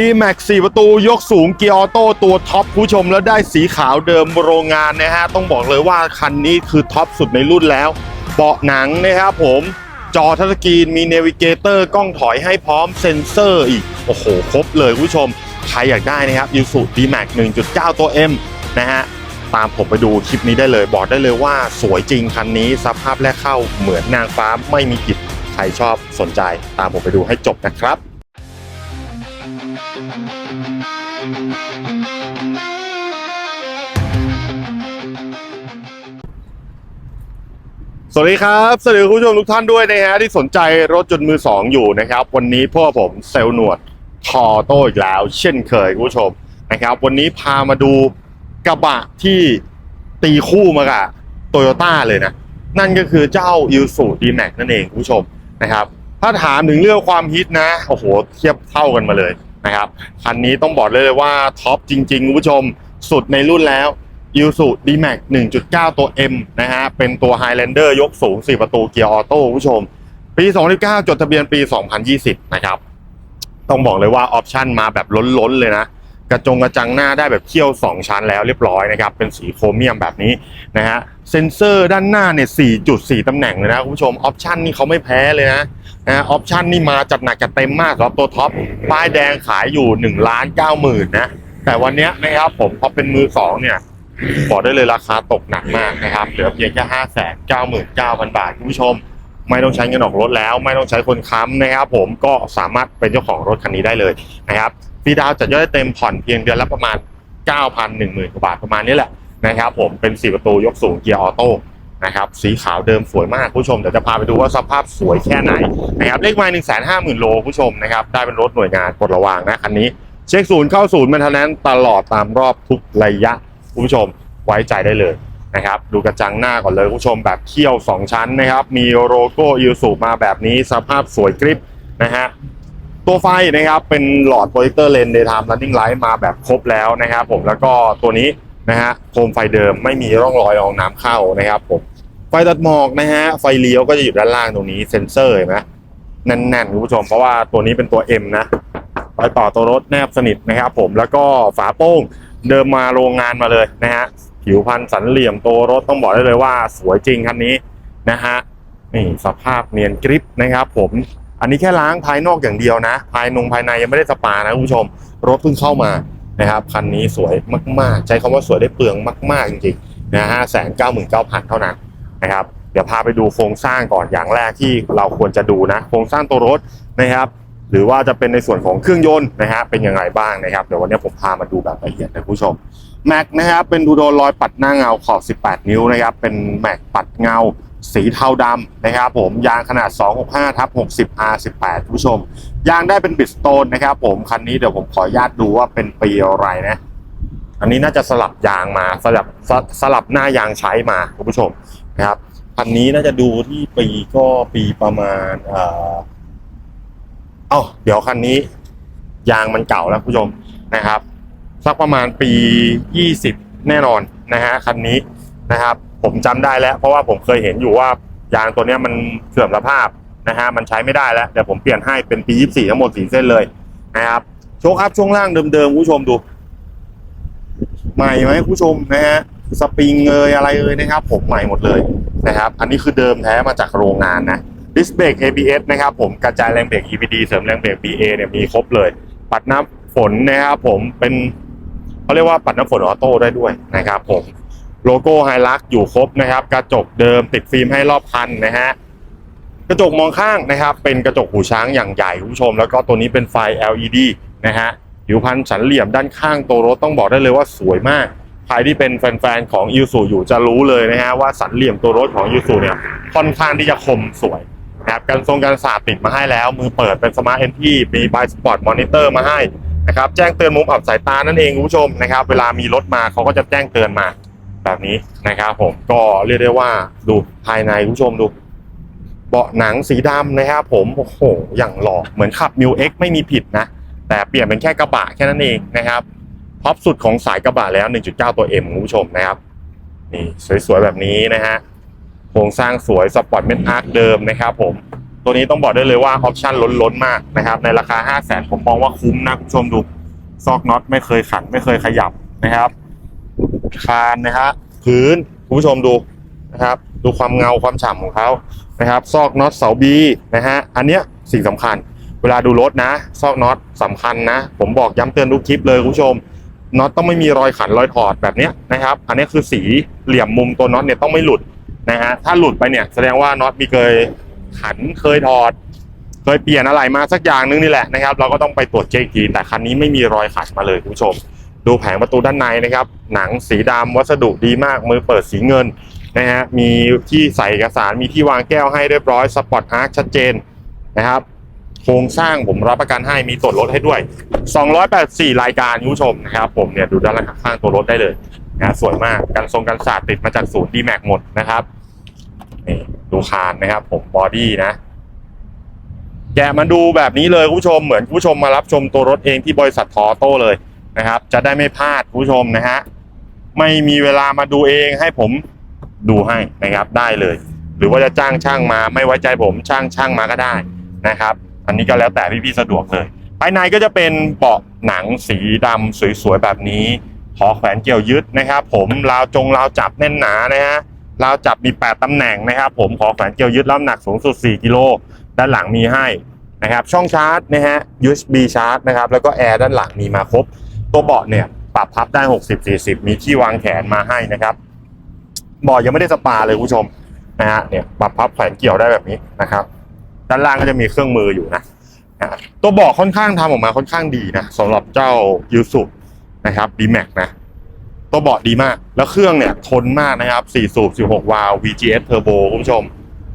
ดีแม็ก4ประตูยกสูงเกียร์ออโต้ตัวท็อปผู้ชมแล้วได้สีขาวเดิมโรงงานนะฮะ ต้องบอกเลยว่าคันนี้คือท็อปสุดในรุ่นแล้วเบาะหนังนะครับผมจอทัชสกรีนมีเนวิเกเตอร์กล้องถอยให้พร้อมเซ็นเซอร์อีก โอ้โห ครบเลยผู้ชม ใครอยากได้นะครับยูสุดีแม็ก1.9ตัว M นะฮะ ตามผมไปดูคลิปนี้ได้เลย บอกได้เลยว่าสวยจริงคันนี้สภาพแรกเข้าเหมือนนางฟ้าไม่มีผิดใครชอบสนใจ ตามผมไปดูให้จบนะครับ สวัสดีครับสวัสดีคุณผู้ชมทุกท่านด้วยนะฮะที่สนใจรถจนต์มือสองอยู่นะครับ วันนี้พวกผมเซลหนวดคอโต้อีกแล้ว เช่นเคยคุณผู้ชมนะครับ วันนี้พามาดูกระบะที่ตีคู่มากับโตโยต้าเลยนะ นั่นก็คือเจ้า i s u d m a x นั่นเองคุณผู้ชมนะครับ ถ้าถามถึงเรื่องความฮิตนะโอ้โหเทียบเท่ากันมาเลย นะครับคันนี้ต้องบอกเลยว่าท็อปจริงๆคุณผู้ชมสุดในรุ่นแล้วยูสุดีแม็ก1.9 ตัว M นะฮะ เป็นตัว Highlander ยกสูง 4 ประตูเกียร์ออโต้คุณผู้ชม ปี 2019 จดทะเบียนปี 2020 นะครับ ต้องบอกเลยว่าออปชันมาแบบล้นๆเลยนะ กระจงกระจังหน้าได้แบบเขี้ยว 2 ชั้นแล้วเรียบร้อยนะครับ เป็นสีโครเมียมแบบนี้นะฮะเซ็นเซอร์ด้านหน้าเนี่ย4.4ตำแหน่งเลยนะคุณผู้ชมออปชันนี่เขาไม่แพ้เลยนะนะออปชันนี่มาจัดหนักจัดเต็มมากสำหรับตัวท็อปป้ายแดงขายอยู่1ล้าน9หมื่นนะแต่วันนี้นะครับผมพอเป็นมือสองเนี่ยบอกได้เลยราคาตกหนักมากนะครับเหลือเพียงแค่ห้าแสนเก้าหมื่นเก้าพันบาทคุณผู้ชม ไม่ต้องใช้เงินออกรถแล้ว ไม่ต้องใช้คนค้ำนะครับผมก็สามารถเป็นเจ้าของรถคันนี้ได้เลยนะครับ ฟรีดาวจัดยอดได้เต็มผ่อนเพียงเดือนละประมาณ 9,000 10,000กว่าบาทประมาณนี้แหละนะครับผมเป็น 4 ประตูยกสูงเกียร์ออโต้นะครับสีขาวเดิมสวยมากผู้ชมเดี๋ยวจะพาไปดูว่าสภาพสวยแค่ไหนนะครับเลขไมล์หนึ่งแสนห้าหมื่นโลผู้ชมนะครับได้เป็นรถหน่วยงานปลดระวางนะคันนี้เช็คศูนย์เข้าศูนย์มันเทนแนนตลอดตามรอบทุกระยะผู้ชมไว้ใจได้เลยนะครับดูกระจังหน้าก่อนเลยผู้ชมแบบเขี้ยว 2 ชั้นนะครับมีโลโก้ยูสุมาแบบนี้สภาพสวยกริบนะฮะ ตัวไฟนะครับเป็นหลอดโปรเจคเตอร์เลน daytime running light มาแบบครบแล้วนะครับผมแล้วก็ตัวนี้นะฮะโคมไฟเดิมไม่มีร่องรอยรองน้ำเข้านะครับผมไฟตัดหมอกนะฮะไฟเลี้ยวก็จะอยู่ด้านล่างตรงนี้เซ็นเซอร์เห็นไหมแน่นๆคุณผู้ชมเพราะว่าตัวนี้เป็นตัว M นะรอยต่อตัวรถแนบสนิทนะครับผมแล้วก็ฝาโป้งเดิมมาโรงงานมาเลยนะฮะผิวพันธ์สันเหลี่ยมตัวรถต้องบอกได้เลยว่าสวยจริงคันนี้นะฮะนี่สภาพเนียนกริปนะครับผม อันนี้แค่ล้างภายนอกอย่างเดียวนะ ภายนงภายในยังไม่ได้สปานะคุณผู้ชม รถเพิ่งเข้ามานะครับคันนี้สวยมากๆ ใช้คำว่าสวยได้เปลืองมาก ๆ จริงๆนะฮะแสนเก้าหมื่นเก้าพันเท่านั้นนะครับเดี๋ยวพาไปดูโครงสร้างก่อนอย่างแรกที่เราควรจะดูนะโครงสร้างตัวรถนะครับหรือว่าจะเป็นในส่วนของเครื่องยนต์นะฮะเป็นยังไงบ้างนะครับเดี๋ยววันนี้ผมพามาดูแบบละเอียดนะคุณผู้ชมแม็กนะครับเป็นดูโดนรอยปัดหน้าเงาขอบ 18 นิ้วนะครับเป็นแม็กปัดเงา สีเทาดำนะครับผมยางขนาด 265ทับ60 R18 คุณผู้ชม ยางได้เป็นบิดสโตนนะครับผมคันนี้เดี๋ยวผมขออนุญาตดูว่าเป็นปีอะไรนะ อันนี้น่าจะสลับยางมาสลับสสลับหน้ายางใช้มาคุณผู้ชมนะครับคันนี้น่าจะดูที่ปีก็ปีประมาณเอ่อเอ้าเดี๋ยวคันนี้ ยางมันเก่าแล้วคุณผู้ชมนะครับ สักประมาณปี 20 แน่นอนนะฮะคันนี้นะครับ ผมจำได้แล้ว เพราะว่าผมเคยเห็นอยู่ว่ายางตัวนี้มันเสื่อมสภาพนะฮะมันใช้ไม่ได้แล้วเดี๋ยวผมเปลี่ยนให้เป็นปี 24 ทั้งหมด 4 เส้นเลยนะครับโชคอัพช่วงล่างเดิมๆผู้ชมดู ใหม่ไหมผู้ชมนะฮะสปริงเอยอะไรเอยนะครับ ผมใหม่หมดเลยนะครับ อันนี้คือเดิมแท้มาจากโรงงานนะดิสเบรก ABS นะครับผมกระจายแรงเบรก EBD เสริมแรงเบรก BA เนี่ยมีครบเลย ปัดน้ำฝนนะครับผมเป็นเขาเรียกว่าปัดน้ำฝนออโต้ได้ด้วยนะครับผม โลโก้ไฮลักอยู่ครบนะครับ กระจกเดิมติดฟิล์มให้รอบคันนะฮะกระจกมองข้างนะครับ เป็นกระจกหูช้างอย่างใหญ่คุณผู้ชม แล้วก็ตัวนี้เป็นไฟ LED นะฮะผิวพันสันเหลี่ยมด้านข้างตัวรถต้องบอกได้เลยว่าสวยมาก ใครที่เป็นแฟนๆ ของยูสุอยู่จะรู้เลยนะฮะว่าสันเหลี่ยมตัวรถของยูสุเนี่ยค่อนข้างที่จะคมสวยนะครับกันทรงการศาสตร์ติดมาให้แล้ว มือเปิดเป็นสมาร์ทเอนที่มีบายสปอร์ตมอนิเตอร์มาให้นะครับแจ้งเตือนมุมอับสายตานั่นเองคุณผู้ชมนะครับเวลามีรถมาเขาก็จะแจ้งเตือนมา แบบนี้นะครับผมก็เรียกได้ว่าดูภายในคุณผู้ชมดู เบาะหนังสีดำนะครับผมโอ้โหอย่างหล่อเหมือนขับ m ิวเไม่มีผิดนะ แต่เปลี่ยนเป็นแค่กระบะแค่นั้นเองนะครับท็อปสุดของสายกระบะแล้ว 1.9 ตัว M คุณผู้ชมนะครับนี่สวยๆแบบนี้นะฮะโครงสร้างสวยสปอร์ตเมนอาร์คเดิมนะครับผมตัวนี้ต้องบอกได้เลยว่าออปชั่นล้นๆมากนะครับในราคา 5 0 0 0 0นผมมองว่าคุ้มนะคุณผู้ชมดูซอกน็อตไม่เคยขันไม่เคยขยับนะครับ คานนะฮะพื้นคุณผู้ชมดูนะครับ ดูความเงาความฉ่ำของเขานะครับ ซอกน็อตเสาบีนะฮะอันเนี้ยสิ่งสำคัญ เวลาดูรถนะ ซอกน็อตสำคัญนะ ผมบอกย้ำเตือนทุกคลิปเลยคุณผู้ชมน็อตต้องไม่มีรอยขันรอยถอดแบบเนี้ยนะครับ อันนี้คือสีเหลี่ยมมุมตัวน็อตเนี่ยต้องไม่หลุดนะฮะถ้าหลุดไปเนี่ยแสดงว่าน็อตมีเคยขันเคยถอด เคยเปลี่ยนอะไรมาสักอย่างนึงนี่แหละนะครับ เราก็ต้องไปตรวจเช็คอีกทีแต่คันนี้ไม่มีรอยขัดมาเลยคุณผู้ชม ดูแผงประตูด้านในนะครับ หนังสีดำวัสดุดีมาก มือเปิดสีเงินนะฮะ มีที่ใส่เอกสาร มีที่วางแก้วให้เรียบร้อย สปอตอาร์คชัดเจนนะครับ โครงสร้างผมรับประกันให้ มีส่วนลดให้ด้วย 284 รายการคุณผู้ชมนะครับผมเนี่ยดูด้านล่างข้างตัวรถได้เลยนะสวยมาก กันทรงกันศาสตร์ติดมาจากศูนย์ดีแม็กหมดนะครับนี่ดูคานนะครับ ผมบอดี้นะแกะมาดูแบบนี้เลยคุณผู้ชมเหมือนคุณผู้ชมมารับชมตัวรถเองที่บริษัททอโต้เลย นะครับ จะได้ไม่พลาดผู้ชมนะฮะไม่มีเวลามาดูเองให้ผมดูให้นะครับได้เลย หรือว่าจะจ้างช่างมาไม่ไว้ใจผมช่างช่างมาก็ได้นะครับ อันนี้ก็แล้วแต่พี่ๆสะดวกเลย ภายในก็จะเป็นเบาะหนังสีดำสวยๆแบบนี้ขอแขวนเกี่ยวยึดนะครับ ผมราวจงราวจับแน่นหนานะฮะราวจับมี 8ตำแหน่งนะครับ ผมขอแขวนเกี่ยวยึดแล้วหนักสูงสุด 4 กิโลด้านหลังมีให้นะครับ ช่องชาร์จนะฮะ USB ชาร์จนะครับ แล้วก็แอร์ด้านหลังมีมาครบ ตัวเบาะเนี่ยปรับพับได้ 60 40 มีที่วางแขนมาให้นะครับเบาะยังไม่ได้สปาเลยคุณผู้ชมนะฮะเนี่ยปรับพับแขวนเกี่ยวได้แบบนี้นะครับ ด้านล่างก็จะมีเครื่องมืออยู่นะนะฮะตัวเบาะค่อนข้างทำออกมาค่อนข้างดีนะสำหรับเจ้ายูสุนะครับ d m a x นะตัวเบาะดีมาก แล้วเครื่องเนี่ยทนมากนะครับ 4 สูบ 16 วาล์ว VGS Turbo คุณผู้ชม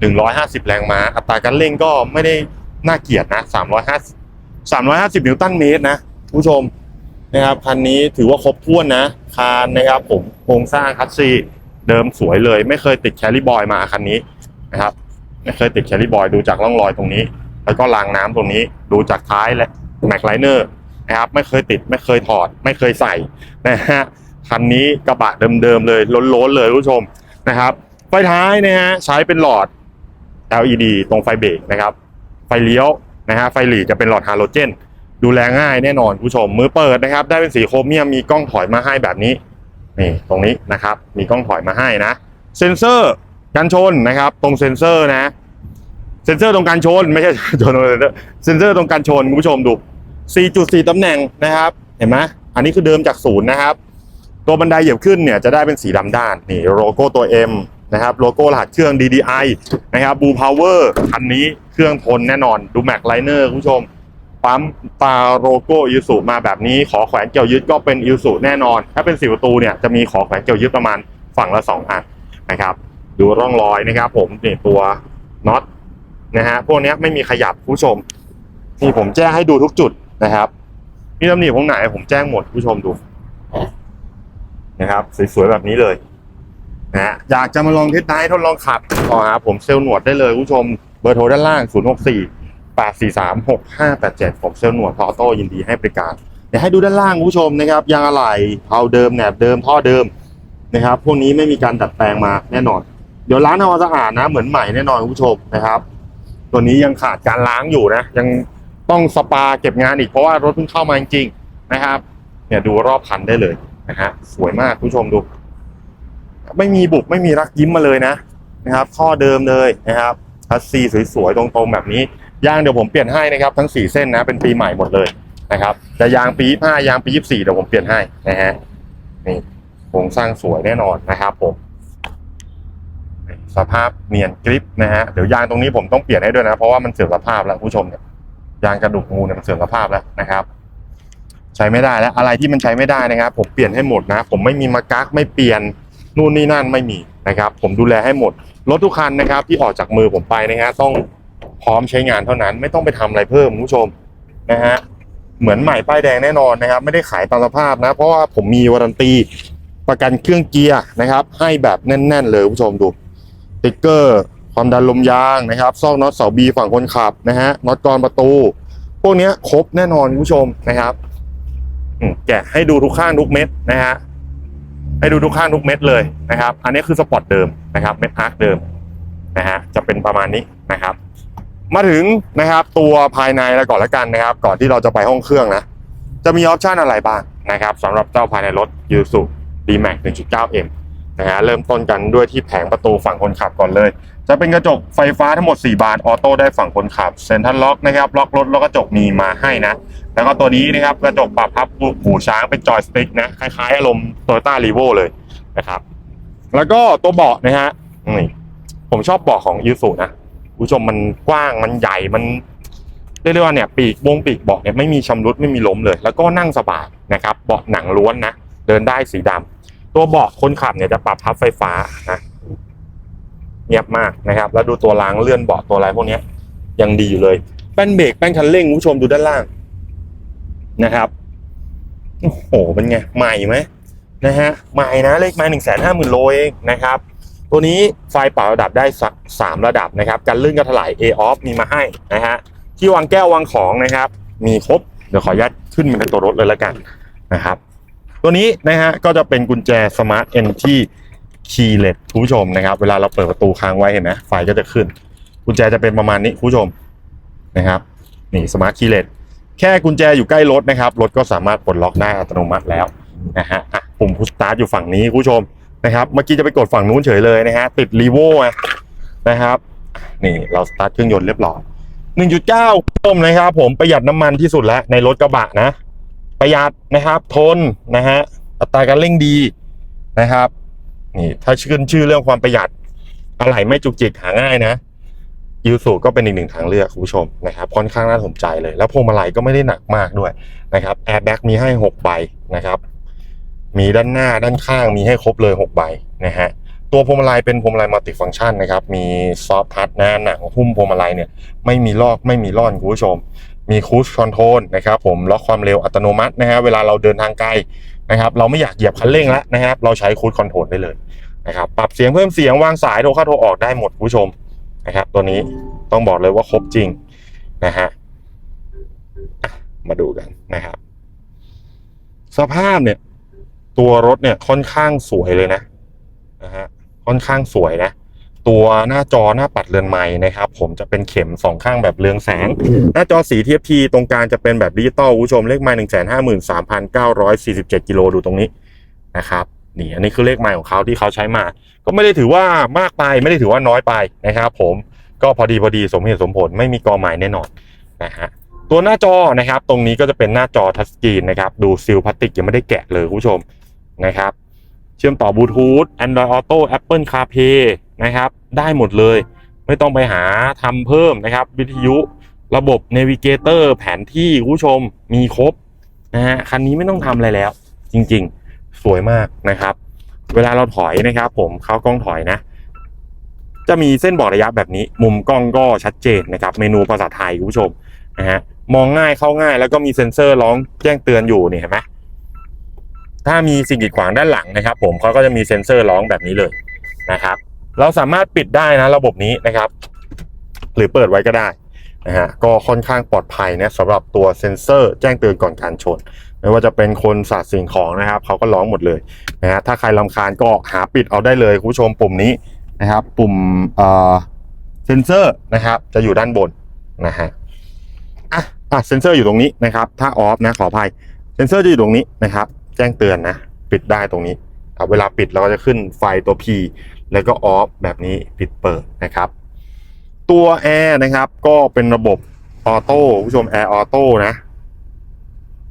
150 แรงม้า อัตราการเร่งก็ไม่ได้น่าเกลียดนะ 350 350 นิวตันเมตรนะคุณผู้ชม นะครับคันนี้ถือว่าครบถ้วนนะคานนะครับผมโครงสร้างคัสซีเดิมสวยเลย ไม่เคยติดแคลิบอยมาคันนี้นะครับไม่เคยติดแคลิบอยดูจากร่องรอยตรงนี้ แล้วก็รางน้ำตรงนี้ดูจากท้ายและแม็กไลเนอร์นะครับไม่เคยติดไม่เคยถอด ไม่เคยใส่นะฮะคันนี้กระบะเดิมๆเลยล้นๆเลยคุณผู้ชมนะครับไฟท้ายนะฮะใช้เป็นหลอด LED ตรงไฟเบรกนะครับ ไฟเลี้ยวนะฮะไฟหลีจะเป็นหลอดฮาโลเจน ดูแลง่ายแน่นอนคุณผู้ชม มือเปิดนะครับ ได้เป็นสีโครเมียมมีกล้องถอยมาให้แบบนี้นี่ตรงนี้นะครับ มีกล้องถอยมาให้นะเซ็นเซอร์กันชนนะครับ ตรงเซ็นเซอร์นะ เซ็นเซอร์ตรงการชน ไม่ใช่ชนเซ็นเซอร์เซ็นเซอร์ตรงการชนคุณผู้ชมดู 4.4 ตำแหน่งนะครับ เห็นไหมอันนี้คือเดิมจากศูนย์นะครับ ตัวบันไดเหยียบขึ้นเนี่ยจะได้เป็นสีดำด้านนี่โลโก้ตัว M นะครับโลโก้รหัสเครื่อง DDI นะครับบูพาวเวอร์คันนี้เครื่องทนแน่นอนดูแม็กไลเนอร์คุณผู้ชม ปั๊มตาโลโก้อิสุมาแบบนี้ขอแขวนเกี่ยวยึดก็เป็นอิสุแน่นอน ถ้าเป็นสีประตูเนี่ยจะมีขอแขวนเกี่ยวยึดประมาณฝั่งละสองอันนะครับ ดูร่องรอยนะครับ ผมนี่ตัวน็อตนะฮะพวกนี้ไม่มีขยับผู้ชมนี่ผมแจ้งให้ดูทุกจุดนะครับ มีตำหนิตรงไหนผมแจ้งหมดผู้ชมดูนะครับสวยๆแบบนี้เลยนะฮะอยากจะมาลองเทสไดทดลองขับก็หาผมเซลล์หนวดได้เลยผู้ชมเบอร์โทรด้านล่าง 064 843 6587ผมเซลล์หนวดพออโต้ยินดีให้บริการเดี๋ยวให้ดูด้านล่างคุณผู้ชมนะครับยางอะไหล่เอาเดิมแหนบเดิมท่อเดิมนะครับ พวกนี้ไม่มีการดัดแปลงมาแน่นอน เดี๋ยวล้างทำความสะอาดนะ เหมือนใหม่แน่นอนคุณผู้ชมนะครับ ตัวนี้ยังขาดการล้างอยู่นะ ยังต้องสปาเก็บงานอีกเพราะว่ารถเพิ่งเข้ามาจริงๆนะครับ เนี่ยดูรอบคันได้เลยนะฮะสวยมากคุณผู้ชมดู ไม่มีบุกไม่มีรักยิ้มมาเลยนะนะครับท่อเดิมเลยนะครับคัสซีสวยๆตรงๆแบบนี้ ยางเดี๋ยวผมเปลี่ยนให้นะครับทั้งสี่เส้นนะเป็นปีใหม่หมดเลยนะครับแต่ยางปีห้ายางปียี่สี่เดี๋ยวผมเปลี่ยนให้นะฮะนี่โครงสร้างสวยแน่นอนนะครับผมสภาพเนียนกริปนะฮะเดี๋ยวยางตรงนี้ผมต้องเปลี่ยนให้ด้วยนะ เพราะว่ามันเสื่อมสภาพแล้วผู้ชมเนี่ยยางกระดูกงูเนี่ยมันเสื่อมสภาพแล้วนะครับ ใช้ไม่ได้แล้วอะไรที่มันใช้ไม่ได้นะครับ ผมเปลี่ยนให้หมดนะ ผมไม่มีมากักไม่เปลี่ยนนู่นนี่นั่นไม่มีนะครับ ผมดูแลให้หมดรถทุกคันนะครับ ที่ออกจากมือผมไปนะฮะต้อง พร้อมใช้งานเท่านั้นไม่ต้องไปทำอะไรเพิ่มคุณผู้ชมนะฮะเหมือนใหม่ป้ายแดงแน่นอนนะครับ ไม่ได้ขายตามสภาพนะ เพราะว่าผมมีวารันตีประกันเครื่องเกียร์นะครับ ให้แบบแน่น ๆ เลยคุณผู้ชมดูติ๊กเกอร์ ความดันลมยางนะครับซอกน็อตเสาบีฝั่งคนขับนะฮะน็อตกรประตู พวกนี้ครบแน่นอนคุณผู้ชมนะครับแกะให้ดูทุกข้างทุกเม็ดนะฮะให้ดูทุกข้างทุกเม็ดเลยนะครับ อันนี้คือสปอร์ตเดิมนะครับเม็ดอาร์คเดิมนะฮะจะเป็นประมาณนี้นะครับ มาถึงนะครับตัวภายในแล้วก่อนละกันนะครับ ก่อนที่เราจะไปห้องเครื่องนะ จะมีออปชันอะไรบ้างนะครับสำหรับเจ้าภายในรถ y u s u D-Max 1.9M นะฮะเริ่มต้นกันด้วยที่แผงประตูฝั่งคนขับก่อนเลย จะเป็นกระจกไฟฟ้าทั้งหมด 4 บานออโต้ได้ฝั่งคนขับเซ็นทรัลล็อกนะครับล็อกรถแล้วกระจกมีมาให้นะ แล้วก็ตัวนี้นะครับกระจกปรับพับหูช้างเป็นจอยสติ๊กนะคล้ายๆอารมณ์ Toyota r e v o เลยนะครับแล้วก็ตัวเบาะนะฮะนี่ผมชอบเบาะของยูสุนะ ผู้ชมมันกว้างมันใหญ่มันเรียกได้ว่าเนี่ยปีกวงปีกเบาะเนี่ยไม่มีชำรุดไม่มีล้มเลย แล้วก็นั่งสบายนะครับเบาะหนังล้วนนะเดินได้สีดำตัวเบาะคนขับเนี่ยจะปรับพับไฟฟ้านะเงียบมากนะครับ แล้วดูตัวล้างเลื่อนเบาะตัวอะไรพวกนี้ยังดีอยู่เลยแป้นเบรกแป้นคันเร่งคุณผู้ชมดูด้านล่างนะครับโอ้โหเป็นไงใหม่ไหมนะฮะใหม่นะเลขมา1 5 0 0 0 0โลเองนะครับ ตัวนี้ไฟเป่าระดับได้สามระดับนะครับกันลื่นกันถลาย A off มีมาให้นะฮะที่วางแก้ววางของนะครับ มีครบเดี๋ยวขออนุญาตขึ้นมาในตัวรถเลยแล้วกันนะครับ ตัวนี้นะฮะก็จะเป็นกุญแจ Smart Entry Keyless คุณผู้ชมนะครับ เวลาเราเปิดประตูค้างไว้เห็นไหมไฟก็จะขึ้น กุญแจจะเป็นประมาณนี้คุณผู้ชมนะครับนี่ Smart Keyless แค่กุญแจอยู่ใกล้รถนะครับ รถก็สามารถปลดล็อกได้อัตโนมัติแล้วนะฮะอะปุ่มพุชสตาร์ทอยู่ฝั่งนี้คุณผู้ชม นะครับ เมื่อกี้จะไปกดฝั่งนู้นเฉยเลยนะฮะ ติดรีโวนะครับ นี่เราสตาร์ทเครื่องยนต์เรียบร้อย1.9ต้มนะครับผมประหยัดน้ำมันที่สุดแล้วในรถกระบะนะ ประหยัดนะครับ ทนนะฮะอัตราการเร่งดีนะครับ นี่ถ้าชื่นชื่อเรื่องความประหยัดอะไหล่ไม่จุกจิกหาง่ายนะยูสูก็เป็นอีกหนึ่งทางเลือกคุณผู้ชมนะครับค่อนข้างน่าสนใจเลย แล้วพวงมาลัยก็ไม่ได้หนักมากด้วยนะครับแอร์แบ็กมีให้ 6 ใบนะครับ มีด้านหน้าด้านข้างมีให้ครบเลย6ใบนะฮะตัวพวงมาลัยเป็นพวงมาลัยมัลติฟังชันนะครับ มีซอฟทัชนะหนังหุ้มพวงมาลัยเนี่ยไม่มีลอกไม่มีร่อนคุณผู้ชม มีคูชคอนโทรลนะครับผมล็อกความเร็วอัตโนมัตินะฮะเวลาเราเดินทางไกลนะครับเราไม่อยากเหยียบคันเร่งแล้วนะครับ เราใช้คูชคอนโทรลได้เลยนะครับปรับเสียงเพิ่มเสียงวางสายโทรเข้าโทรออกได้หมดคุณผู้ชมนะครับ ตัวนี้ต้องบอกเลยว่าครบจริงนะฮะมาดูกันนะครับ สภาพเนี่ย ตัวรถเนี่ยค่อนข้างสวยเลยนะนะฮะค่อนข้างสวยนะ ตัวหน้าจอหน้าปัดเรือนไม้นะครับ ผมจะเป็นเข็มสองข้างแบบเรืองแสง หน้าจอสี TFT ตรงกลางจะเป็นแบบดิจิตอลคุณผู้ชมเลขไม้หนึ่งแสนห้าหมื่นสามพันเก้าร้อยสี่สิบเจ็ดกิโลดูตรงนี้นะครับนี่อันนี้คือเลขไม้ของเขาที่เขาใช้มา ก็ไม่ได้ถือว่ามากไปไม่ได้ถือว่าน้อยไปนะครับผมก็พอดีพอดีสมเหตุสมผลไม่มีกอหมายแน่นอนนะฮะตัวหน้าจอนะครับ ตรงนี้ก็จะเป็นหน้าจอทัชสกรีนนะครับ ดูซีลพลาสติกยังไม่ได้แกะเลยคุณผู้ชม นะครับ เชื่อมต่อบลูทูธ Android Auto Apple CarPlay นะครับ ได้หมดเลย ไม่ต้องไปหาทำเพิ่มนะครับ วิทยุระบบ Navigator แผนที่คุณผู้ชมมีครบนะฮะคันนี้ไม่ต้องทำอะไรแล้ว จริงๆ สวยมากนะครับ เวลาเราถอยนะครับ ผมเข้ากล้องถอยนะ จะมีเส้นบอกระยะแบบนี้ มุมกล้องก็ชัดเจนนะครับ เมนูภาษาไทยคุณผู้ชมนะฮะมองง่ายเข้าง่ายแล้วก็มีเซ็นเซอร์ร้องแจ้งเตือนอยู่นี่เห็นไหม ถ้ามีสิ่งกีดขวางด้านหลังนะครับ ผมเขาก็จะมีเซ็นเซอร์ร้องแบบนี้เลยนะครับ เราสามารถปิดได้นะระบบนี้นะครับ หรือเปิดไว้ก็ได้นะฮะก็ค่อนข้างปลอดภัยนะสำหรับตัวเซ็นเซอร์แจ้งเตือนก่อนการชน ไม่ว่าจะเป็นคนสาดสิ่งของนะครับเขาก็ร้องหมดเลยนะฮะถ้าใครลำคาญก็หาปิดเอาได้เลยคุณผู้ชมปุ่มนี้นะครับ ปุ่มเอ่อเซ็นเซอร์นะครับ จะอยู่ด้านบนนะฮะอะอะเซนเซอร์อยู่ตรงนี้นะครับ ถ้าออฟนะขออภัยเซนเซอร์จะอยู่ตรงนี้นะครับ แจ้งเตือนนะ ปิดได้ตรงนี้ครับเวลาปิดเราก็จะขึ้นไฟตัว P แล้วก็ออฟแบบนี้ปิดเปิดนะครับ ตัวแอร์นะครับ ก็เป็นระบบออโต้ผู้ชมแอร์ออโต้นะ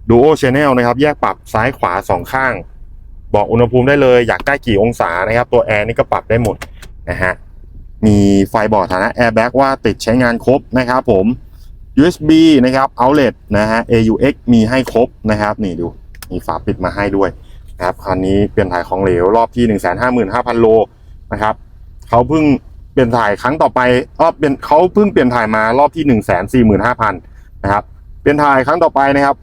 ดูโอชแนลนะครับ แยกปรับซ้ายขวาสองข้าง บอกอุณหภูมิได้เลยอยากได้กี่องศานะครับ ตัวแอร์นี่ก็ปรับได้หมดนะฮะมีไฟบอกฐานะแอร์แบ็กว่าติดใช้งานครบนะครับผม USB นะครับ outlet นะฮะ AUX มีให้ครบนะครับ นี่ดู มีฝาปิดมาให้ด้วยนะครับคันนี้เปลี่ยนถ่ายของเหลวรอบที่ 155,000 โลนะครับเขาเพิ่งเปลี่ยนถ่ายครั้งต่อไปรอบเปลี่ยนเขาเพิ่งเปลี่ยนถ่ายมารอบที่ 145,000นะครับเปลี่ยนถ่ายครั้งต่อไปนะครับ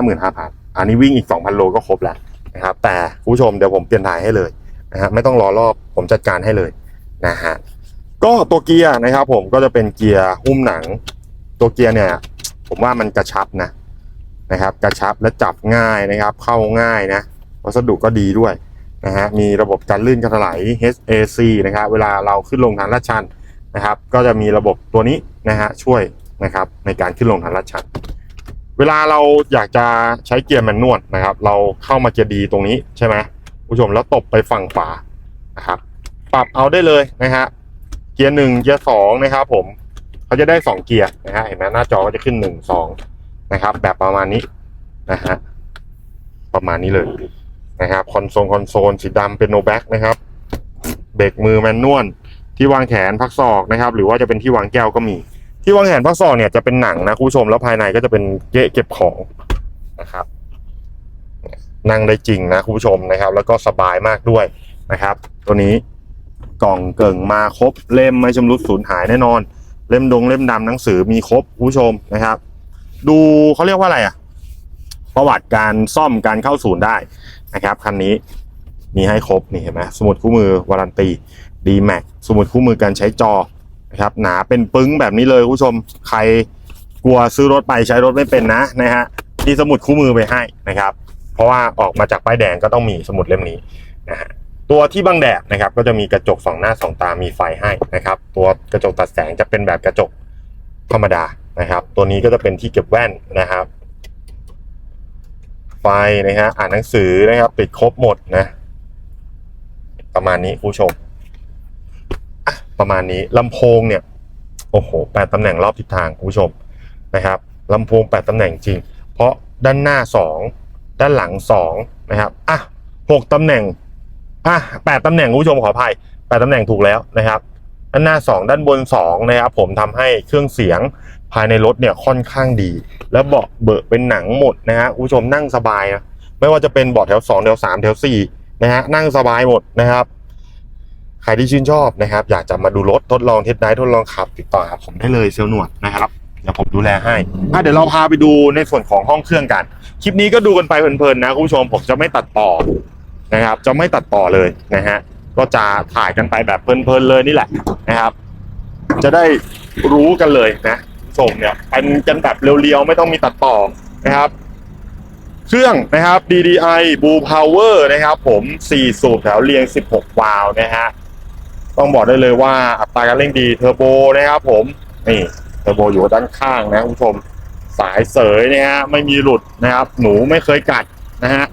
155,000อันนี้วิ่งอีก 2,000 โลก็ครบแล้วนะครับ แต่ผู้ชมเดี๋ยวผมเปลี่ยนถ่ายให้เลยนะฮะไม่ต้องรอรอบผมจัดการให้เลยนะฮะก็ตัวเกียร์นะครับผมก็จะเป็นเกียร์หุ้มหนัง ตัวเกียร์เนี่ย ผมว่ามันกระชับนะ นะครับ กระชับและจับง่ายนะครับ เข้าง่ายนะวัสดุก็ดีด้วยนะฮะมีระบบการลื่นการถลาย HAC นะครับ เวลาเราขึ้นลงทางลาดชันนะครับ ก็จะมีระบบตัวนี้นะฮะช่วยนะครับในการขึ้นลงทางลาดชัน เวลาเราอยากจะใช้เกียร์แมนนวลนะครับ เราเข้ามาเกียร์ดีตรงนี้ใช่ไหมผู้ชมแล้วตบไปฝั่งขวานะครับปรับเอาได้เลยนะฮะเกียร์หนึ่งเกียร์สองนะครับผมเขาจะได้สองเกียร์นะฮะเห็นไหมหน้าจอก็จะขึ้นหนึ่งสอง นะครับ แบบประมาณนี้นะฮะประมาณนี้เลยนะครับคอนโซลคอนโซลสีดำเป็นโนแบ็กนะครับเบรกมือแมนนวลที่วางแขนพักศอกนะครับ หรือว่าจะเป็นที่วางแก้วก็มี ที่วางแขนพักศอกเนี่ยจะเป็นหนังนะคุณผู้ชมแล้วภายในก็จะเป็นเกะเก็บของนะครับนั่งได้จริงนะคุณผู้ชมนะครับ แล้วก็สบายมากด้วยนะครับ ตัวนี้กล่องเกิ่งมาครบเล่มไม่ชำรุดสูญหายแน่นอน เล่มดงเล่มดำหนังสือมีครบคุณผู้ชมนะครับ ดูเขาเรียกว่าอะไรอะประวัติการซ่อมการเข้าศูนย์ได้นะครับคันนี้มีให้ครบนี่เห็นไหมสมุดคู่มือวารันตี d m a x สมุดคู่มือการใช้จอนะครับหนาเป็นปึ้งแบบนี้เลยคุณผู้ชมใครกลัวซื้อรถไปใช้รถไม่เป็นนะนะฮะมีสมุดคู่มือไปให้นะครับ เพราะว่าออกมาจากป้ายแดงก็ต้องมีสมุดเล่มนี้นะฮะตัวที่บังแดดนะครับก็จะมีกระจกสองหน้าสองตามีไฟให้นะครับ ตัวกระจกตัดแสงจะเป็นแบบกระจก ธรรมดานะครับ ตัวนี้ก็จะเป็นที่เก็บแว่นนะครับ ไฟนะฮะอ่านหนังสือนะครับติดครบหมดนะ ประมาณนี้คุณผู้ชมประมาณนี้ลำโพงเนี่ยโอ้โหแปดตำแหน่งรอบทิศทางคุณผู้ชมนะครับลำโพงแปดตำแหน่งจริง เพราะด้านหน้าสองด้านหลังสองนะครับอะหกตำแหน่งอะแปดตำแหน่งคุณผู้ชมขออภัยแปดตำแหน่งถูกแล้วนะครับ ด้านหน้าสองด้านบนสองนะครับผมทำให้เครื่องเสียงภายในรถเนี่ยค่อนข้างดี แล้วเบาะเบอะเป็นหนังหมดนะฮะคุณผู้ชมนั่งสบายนะไม่ว่าจะเป็นเบาะแถวสองแถวสามแถวสี่นะฮะนั่งสบายหมดนะครับใครที่ชื่นชอบนะครับ อยากจะมาดูรถทดลองเทสไดทดลองขับ ติดต่อหาผมได้เลยเซลล์หนวดนะครับเดี๋ยวผมดูแลให้อะเดี๋ยวเราพาไปดูในส่วนของห้องเครื่องกัน คลิปนี้ก็ดูกันไปเพลินๆนะคุณผู้ชมผมจะไม่ตัดต่อนะครับ จะไม่ตัดต่อเลยนะฮะ ก็จะถ่ายกันไปแบบเพลินๆเลยนี่แหละนะครับ จะได้รู้กันเลยนะคุณผู้ชมเนี่ยเป็นกันแบบเรียวๆไม่ต้องมีตัดต่อนะครับ เครื่องนะครับ DDI Blue Power นะครับ ผม4สูบแถวเรียง 16 วาล์วนะฮะต้องบอกได้เลยว่าอัตราการเร่งดีเทอร์โบนะครับ ผมนี่เทอร์โบอยู่ด้านข้างนะคุณผู้ชมสายเสยนะฮะไม่มีหลุดนะครับ หนูไม่เคยกัดนะฮะ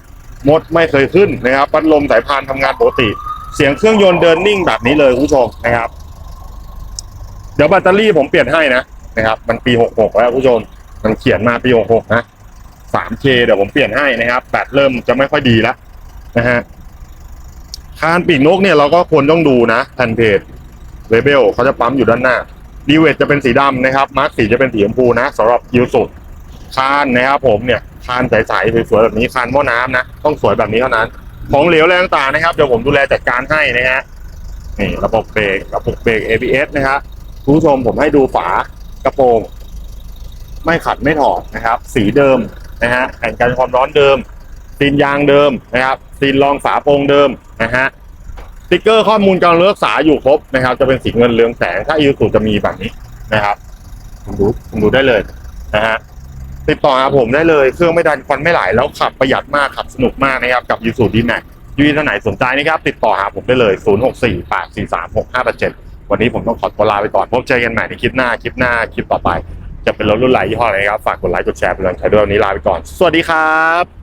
มดไม่เคยขึ้นนะครับพัดลมสายพานทำงานปกติ เสียงเครื่องยนต์เดินนิ่งแบบนี้เลยคุณผู้ชมนะครับ เดี๋ยวแบตเตอรี่ผมเปลี่ยนให้นะนะครับ มันปี 66 แล้วคุณผู้ชม มันเขียนมาปี 66 นะ 3K เดี๋ยวผมเปลี่ยนให้นะครับ แบตเริ่มจะไม่ค่อยดีแล้วนะฮะคานปีกนกเนี่ยเราก็ควรต้องดูนะแผ่นเพจเลเบลเขาจะปั๊มอยู่ด้านหน้าดีเวทจะเป็นสีดำนะครับ มาร์กสีจะเป็นสีชมพูนะสำหรับยูสุดคานนะครับผมเนี่ยคานใสๆสวยๆแบบนี้คานหม้อน้ำนะ ต้องสวยแบบนี้เท่านั้น ของเหลวแรงต่างนะครับเดี๋ยวผมดูแลจัดการให้นะฮะนี่ระบบเบรกระบบเบรก ABS นะครับคุณผู้ชมผมให้ดูฝากระโปรง ไม่ขัดไม่ถอดนะครับ สีเดิมนะฮะแผ่นกันความร้อนเดิมซีนยางเดิมนะครับซีนรองฝาโปรงเดิมนะฮะสติ๊กเกอร์ข้อมูลการรักษาอยู่ครบนะครับ จะเป็นสีเงินเรืองแสงถ้าอีซูจะมีแบบนี้นะครับผมดูผมดูได้เลยนะฮะ ติดต่อหาผมได้เลยเครื่องไม่ดันควันไม่ไหลแล้วขับประหยัดมากขับสนุกมากนะครับกับยูสูดีแม็กยูท่านไหนสนใจนะครับติดต่อหาผมได้เลย 0 6 4 8 4 3 6 5 8 7 วันนี้ผมต้องขอตัวลาไปก่อนพบเจอกันใหม่ในคลิปหน้าคลิปหน้าคลิปต่อไป จะเป็นรถรุ่นไหนยี่ห้ออะไรครับฝากกดไลค์กดแชร์เป็นกำลังใจด้วยวันนี้ลาไปก่อน สวัสดีครับ